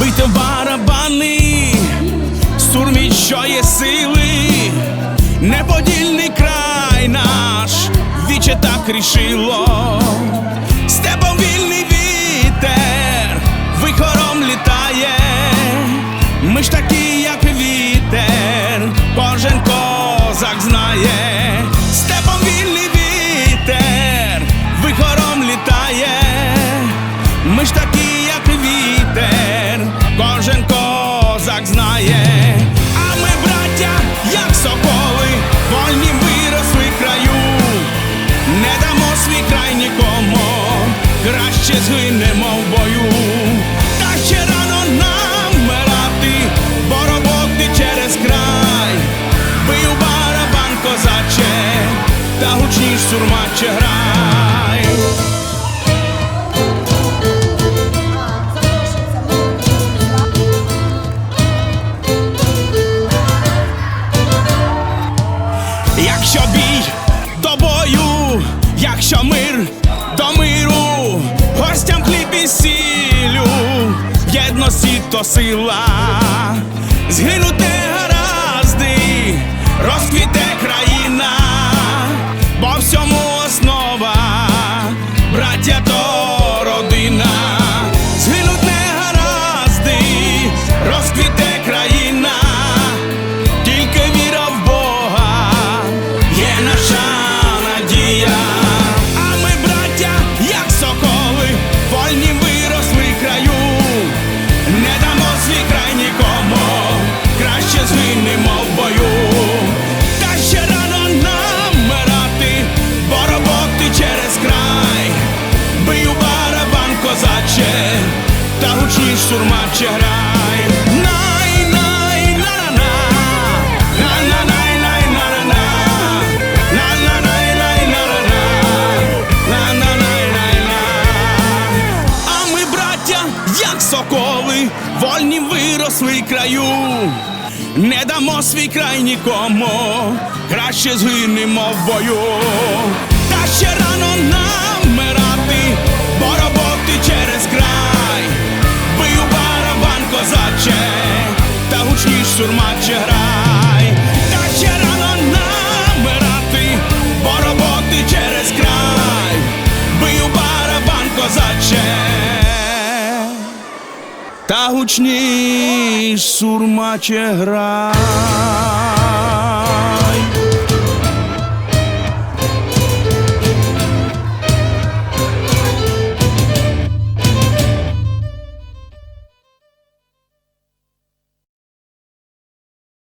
бийте в барабани, сурміть, що є сили, неподільний край наш, віче так рішило. З краще згинемо в бою, та ще рано нам вмирати, бо роботи через край, бий у барабан козаче, та гучніш сурмаче грай. Якщо бій до бою, якщо мир to sila no terra. На най, най, на А ми, браття, як соколи, вольні виросли краю. Не дамо свій край нікому, краще згинемо в бою. Та ще рано та гучніш сурмаче грай. Та ще рано нам вмирати, бо роботи через край. бию барабан козаче, та гучніш сурмаче грай.